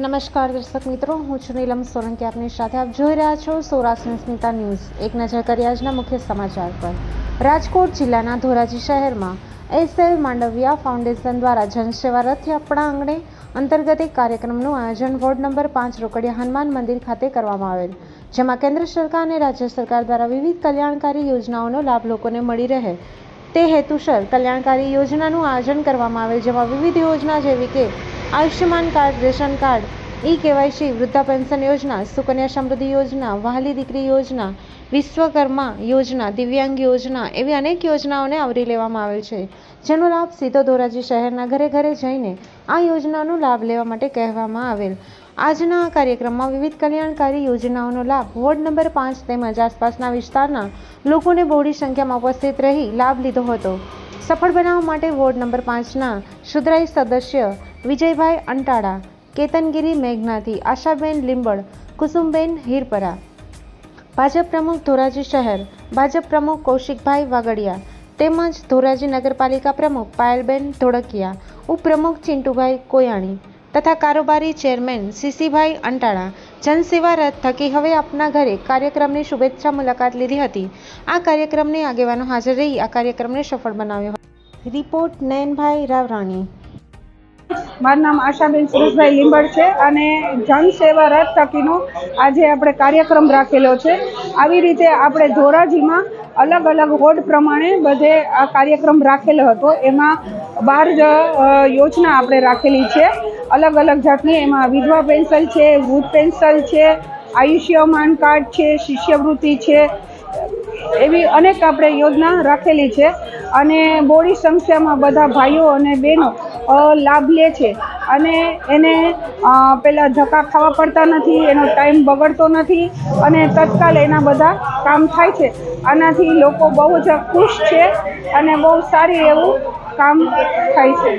નમસ્કાર દર્શક મિત્રો, હું છું નીલમ સોલંકી. આપની સાથે આપ જોઈ રહ્યા છો સૌરાષ્ટ્ર સ્મિતા ન્યૂઝ. એક નજર કરી આજના મુખ્ય સમાચાર પર. રાજકોટ જિલ્લાના ધોરાજી શહેરમાં એસએલ માંડવિયા ફાઉન્ડેશન દ્વારા જનસેવા રથ આપણા આંગણે અંતર્ગત એક કાર્યક્રમનું આયોજન વોર્ડ નંબર પાંચ રોકડિયા હનુમાન મંદિર ખાતે કરવામાં આવેલ, જેમાં કેન્દ્ર સરકાર અને રાજ્ય સરકાર દ્વારા વિવિધ કલ્યાણકારી યોજનાઓનો લાભ લોકોને મળી રહે. તે હેતુસર કલ્યાણકારી યોજનાનું આયોજન કરવામાં આવેલ, જેમાં વિવિધ યોજના જેવી કે Ayushman card, ration card e KYC વૃદ્ધા pension યોજના, સુકન્યા સમૃદ્ધિ યોજના, વહાલી દીકરી યોજના, વિશ્વકર્મા યોજના, દિવ્યાંગ યોજના એવી અનેક યોજનાઓને આવરી લેવામાં આવેલ છે. જેનો લાભ સીધો ધોરાજી શહેરના ઘરે ઘરે જઈને આ યોજનાનો લાભ લેવા માટે કહેવામાં આવેલ. આજના કાર્યક્રમમાં વિવિધ કલ્યાણકારી યોજનાઓનો લાભ વોર્ડ નંબર પાંચ તેમજ આસપાસના વિસ્તારના લોકોને બહોળી સંખ્યામાં ઉપસ્થિત રહી લાભ લીધો હતો. સફળ બનાવવા માટે વોર્ડ નંબર પાંચના સુધરાઈ સદસ્ય વિજયભાઈ અંટાળા, કેતનગીરી મેઘનાથી, આશાબેન લીંબડ, કુસુમબેન હીરપરા. ભાજપ પ્રમુખ ધોરાજી શહેર, ભાજપ પ્રમુખ કૌશિકભાઈ વાગડિયા. તેમજ ધોરાજી નગરપાલિકા પ્રમુખ પાયલબેન ધોળકિયા. ઉપપ્રમુખ ચિંટુભાઈ કોયાણી. તથા કારોબારી ચેરમેન સીસીભાઈ અંટાળા. જનસેવા રથ થકી હવે આપના ઘરે કાર્યક્રમની શુભેચ્છા મુલાકાત લીધી હતી. આ કાર્યક્રમની આગેવાનો હાજર રહી આ કાર્યક્રમને સફળ બનાવ્યો હતો. રિપોર્ટ નયનભાઈ રાવરાણી. મારું નામ આશાબેન સુરેશભાઈ લીંબડ છે અને જનસેવા રથ થકીનો આજે આપણે કાર્યક્રમ રાખેલો છે. આવી રીતે આપણે ધોરાજીમાં અલગ અલગ વોર્ડ પ્રમાણે બધે આ કાર્યક્રમ રાખેલો હતો. એમાં બાર યોજના આપણે રાખેલી છે. અલગ અલગ જાતની એમાં વિધવા પેન્સિલ છે, વૃદ્ધ પેન્સલ છે, આયુષ્યમાન કાર્ડ છે, શિષ્યવૃત્તિ છે, એવી અનેક આપણે યોજના રાખેલી છે. અને બોડી સંખ્યામાં બધા ભાઈઓ અને બહેનો લાભ લે છે. અને એને પેલા ધક્કા ખાવા પડતા નથી, એનો ટાઈમ બગડતો નથી અને તત્કાલ એના બધા કામ થાય છે. આનાથી લોકો બહુ જ ખુશ છે અને બહુ સારી એવું કામ થાય છે.